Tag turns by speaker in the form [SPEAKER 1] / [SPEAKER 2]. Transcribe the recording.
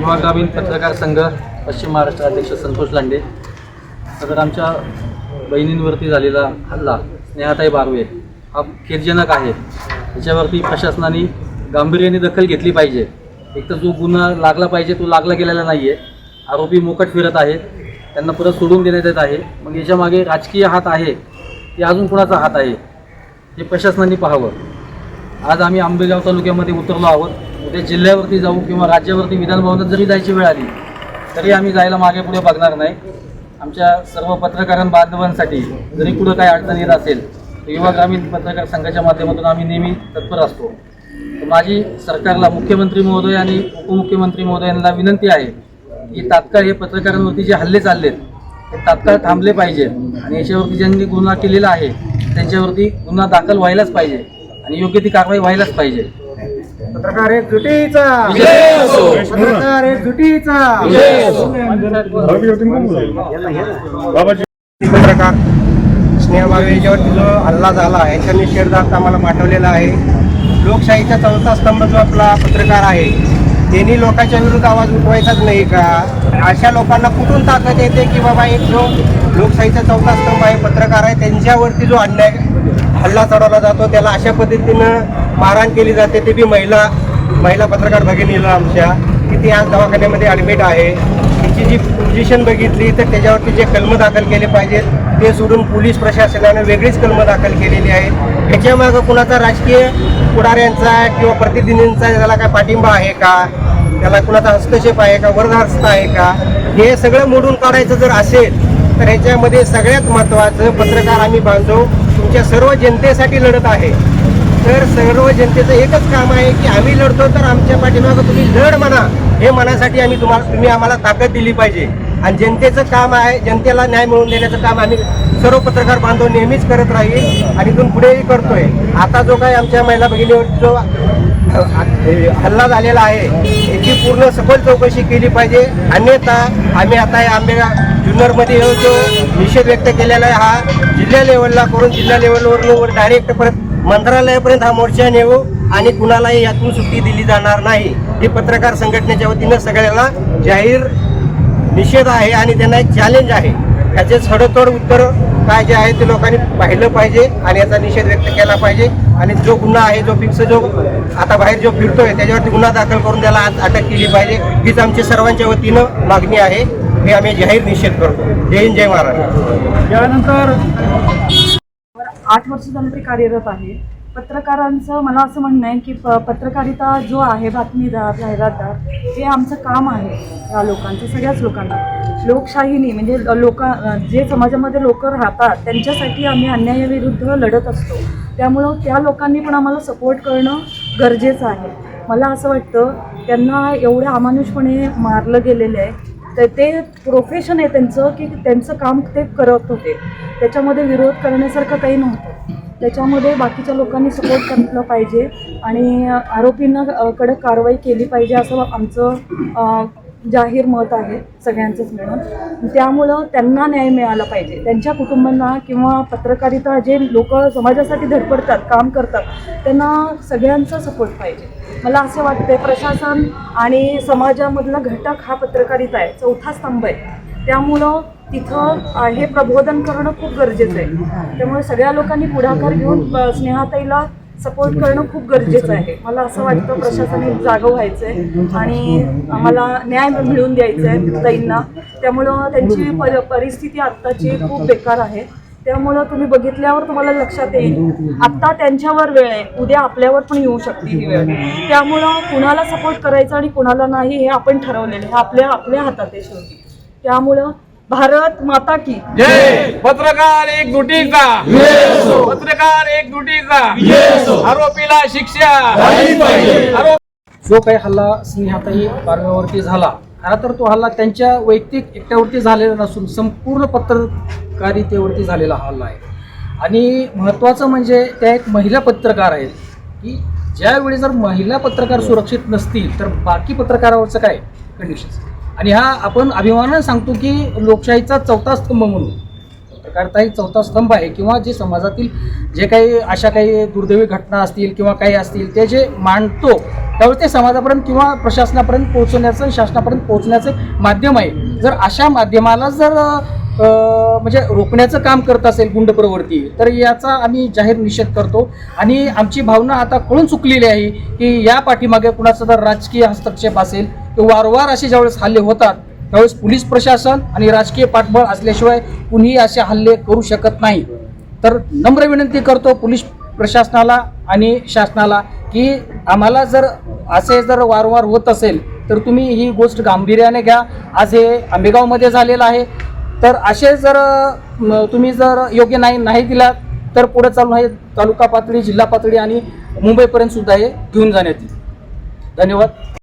[SPEAKER 1] युवा ग्रामीण पत्रकार संघ पश्चिम महाराष्ट्र अध्यक्ष संतोष लांडे तर आमच्या बहिणींवरती झालेला हल्ला स्नेहाताई बारवे हा खेदजनक आहे. त्याच्यावरती प्रशासनाने गांभीर्याने दखल घेतली पाहिजे. एक तर जो गुन्हा लागला पाहिजे तो लागला गेलेला नाही आहे आरोपी मोकट फिरत आहेत. त्यांना परत सोडून देण्यात येत आहे. मग याच्यामागे राजकीय हात आहे. की अजून कुणाचा हात आहे? हे प्रशासनाने पाहावं. आज आम्ही आंबेगाव तालुक्यामध्ये उतरलो आहोत. उद्या जिल्ह्यावरती जाऊ किंवा राज्यावरती विधानभवनात जरी जायची वेळ आली तरी आम्ही जायला मागे पुढे बघणार नाही. आमच्या सर्व पत्रकारां बांधवांसाठी जरी कुठं काही अडचण येत असेल तर युवा ग्रामीण पत्रकार संघाच्या माध्यमातून आम्ही नेहमी तत्पर असतो. माझी सरकारला मुख्यमंत्री महोदय आणि उपमुख्यमंत्री महोदयांना विनंती आहे की तात्काळ हे पत्रकारांवरती जे हल्ले चाललेत ते तात्काळ थांबले पाहिजे आणि याच्यावरती ज्यांनी गुन्हा केलेला आहे त्यांच्यावरती गुन्हा दाखल व्हायलाच पाहिजे आणि योग्य ती कारवाई व्हायलाच पाहिजे.
[SPEAKER 2] पत्रकार एक जुटीचा.
[SPEAKER 1] विजय असो.
[SPEAKER 2] पत्रकार एक जुटीचा. पत्रकार. स्नेहा बावे याच्यावरती जो हल्ला झाला याच्या निषेधार्थ आम्हाला पाठवलेला आहे. लोकशाहीचा चौथा स्तंभ जो आपला पत्रकार आहे त्यांनी लोकांच्या विरुद्ध आवाज उठवायचाच नाही का? अशा लोकांना कुठून ताकद येते की बाबा एक जो लोकशाहीचा चौथा स्तंभ आहे पत्रकार आहे त्यांच्यावरती जो अन्याय हल्ला चढवला जातो. त्याला अशा पद्धतीनं मारहाण केली जाते. ते बी महिला महिला पत्रकार भगिनीला आमच्या की ती आज दवाखान्यामध्ये ॲडमिट आहे. तिची जी पोझिशन बघितली तर त्याच्यावरती जे कलम दाखल केले पाहिजेत ते सोडून पोलीस प्रशासनानं वेगळीच कलम दाखल केलेली आहे. त्याच्यामागं कुणाचा राजकीय पुढाऱ्यांचा किंवा प्रतिनिधींचा त्याला काय पाठिंबा आहे का? त्याला कुणाचा हस्तक्षेप आहे का? वरदहस्त आहे का? हे सगळं मोडून काढायचं जर असेल तर ह्याच्यामध्ये सगळ्यात महत्त्वाचं पत्रकार आम्ही बांधव आमच्या सर्व जनतेसाठी लढत आहे. तर सर्व जनतेचं एकच काम आहे की आम्ही लढतो तर आमच्या पाठीमागं तुम्ही लढ म्हणा. हे मनासाठी आम्ही तुम्हाला तुम्ही आम्हाला ताकद दिली पाहिजे. आणि जनतेचं काम आहे जनतेला न्याय मिळवून देण्याचं काम आम्ही सर्व पत्रकार बांधव नेहमीच करत राहील आणि इथून पुढेही करतोय. आता जो काही आमच्या महिला भगिनीवर जो हल्ला झालेला आहे याची पूर्ण सखोल चौकशी केली पाहिजे. अन्यथा आम्ही आता या आंबेगाव जुन्नरमध्ये येऊन जो निषेध व्यक्त केलेला आहे हा जिल्हा लेवलला करून जिल्हा लेवलवरून डायरेक्ट परत मंत्रालयापर्यंत हा मोर्चा नेऊ आणि कुणालाही यातून सुट्टी दिली जाणार नाही. हे पत्रकार संघटनेच्या वतीनं सगळ्याला जाहीर निषेध आहे आणि त्यांना एक चॅलेंज आहे. याचे सडतोड उत्तर काय जे आहे ते लोकांनी पाहिलं पाहिजे आणि याचा निषेध व्यक्त केला पाहिजे. आणि जो गुन्हा आहे जो फिक्स जो आता बाहेर जो फिरतोय त्याच्यावरती गुन्हा दाखल करून त्याला आज अटक केली पाहिजे. हीच आमची सर्वांच्या वतीनं मागणी आहे. हे आम्ही जाहीर निषेध करतो. जय हिंद जय महाराष्ट्र.
[SPEAKER 1] यानंतर
[SPEAKER 3] आठ वर्ष झालं ते कार्यरत आहे. पत्रकारांचं मला असं म्हणणं आहे की प पत्रकारिता जो आहे बातमीदार जाहिरातदार हे आमचं काम आहे या लोकांचं सगळ्याच लोकांना. लोकशाहीनी म्हणजे लोक जे समाजामध्ये लोक राहतात त्यांच्यासाठी आम्ही अन्यायाविरुद्ध लढत असतो. त्यामुळं त्या लोकांनी पण आम्हाला सपोर्ट करणं गरजेचं आहे. मला असं वाटतं त्यांना एवढ्या अमानुषपणे मारलं गेलेलं आहे. तर ते प्रोफेशन आहे त्यांचं की त्यांचं काम ते करत होते. त्याच्यामध्ये विरोध करण्यासारखं काही नव्हतं. त्याच्यामध्ये बाकीच्या लोकांनी सपोर्ट करायला पाहिजे आणि आरोपींना कडक कारवाई केली पाहिजे असं आमचं जाहीर मत आहे सगळ्यांचंच मिळून त्यामुळं त्यांना न्याय मिळाला पाहिजे. त्यांच्या कुटुंबांना किंवा पत्रकारिता जे लोक समाजासाठी धडपडतात काम करतात त्यांना सगळ्यांचा सपोर्ट पाहिजे. मला असं वाटतं प्रशासन आणि समाजामधला घटक हा पत्रकारिता आहे. चौथा स्तंभ आहे. त्यामुळं तिथं हे प्रबोधन करणं खूप गरजेचं आहे. त्यामुळे सगळ्या लोकांनी पुढाकार घेऊन स्नेहाताईला सपोर्ट करणं खूप गरजेचं आहे. मला असं वाटतं प्रशासनाने जागं व्हायचं आहे आणि आम्हाला न्याय मिळवून द्यायचा आहे ताईंना. त्यामुळं त्यांची पर परिस्थिती आत्ताची खूप बेकार आहे. त्यामुळं तुम्ही बघितल्यावर तुम्हाला लक्षात येईल आत्ता त्यांच्यावर वेळ आहे. उद्या आपल्यावर पण येऊ शकते ही वेळ. त्यामुळं कुणाला सपोर्ट करायचा आणि कुणाला नाही हे आपण ठरवलेलं आहे. आपल्या आपल्या हातात आहे शेवटी. त्यामुळं भारत माता की।
[SPEAKER 4] जय। पत्रकार एक दुटीचा। पत्रकार एक दुटीचा। आरोपीला शिक्षा।
[SPEAKER 1] जो काही हल्ला स्नेहाताई बारव्यावरती झाला खरा तर तो हल्ला त्यांच्या वैयक्तिक एकट्यावरती झालेला नसून संपूर्ण पत्रकारितेवरती झालेला हल्ला आहे. आणि महत्त्वाचं म्हणजे त्या एक महिला पत्रकार आहेत की ज्यावेळी जर महिला पत्रकार सुरक्षित नसतील तर बाकी पत्रकारावरचं काय कंडिशन आणि हा आपण अभिमानानं सांगतो की लोकशाहीचा चौथा स्तंभ म्हणून पत्रकारिता ही चौथा स्तंभ आहे किंवा जे समाजातील जे काही अशा काही दुर्दैवी घटना असतील किंवा काही असतील ते जे मांडतो त्यावर ते समाजापर्यंत किंवा प्रशासनापर्यंत पोहोचवण्याचं शासनापर्यंत पोहोचण्याचं माध्यम आहे. जर अशा माध्यमाला जर म्हणजे रोखण्याचं काम करत असेल गुंड प्रवृत्ती तर याचा आम्ही जाहीर निषेध करतो. आणि आमची भावना आता कळून चुकलेली आहे की या पाठीमागे कुणाचा जर राजकीय हस्तक्षेप असेल किंवा वारंवार असे ज्यावेळेस हल्ले होतात त्यावेळेस पोलीस प्रशासन आणि राजकीय पाठबळ असल्याशिवाय कुणीही असे हल्ले करू शकत नाही. तर नम्र विनंती करतो पोलीस प्रशासनाला आणि शासनाला की आम्हाला जर असे जर वारंवार होत असेल तर तुम्ही ही गोष्ट गांभीर्याने घ्या. आज हे आंबेगावमध्ये झालेलं आहे. तर असे जर तुम्ही जर योग्य नाही नाही दिला तर पुढे चालून आहे तालुका पातळी जिल्हा पातळी आणि मुंबईपर्यंत सुद्धा हे घेऊन जाण्यात येईल. धन्यवाद.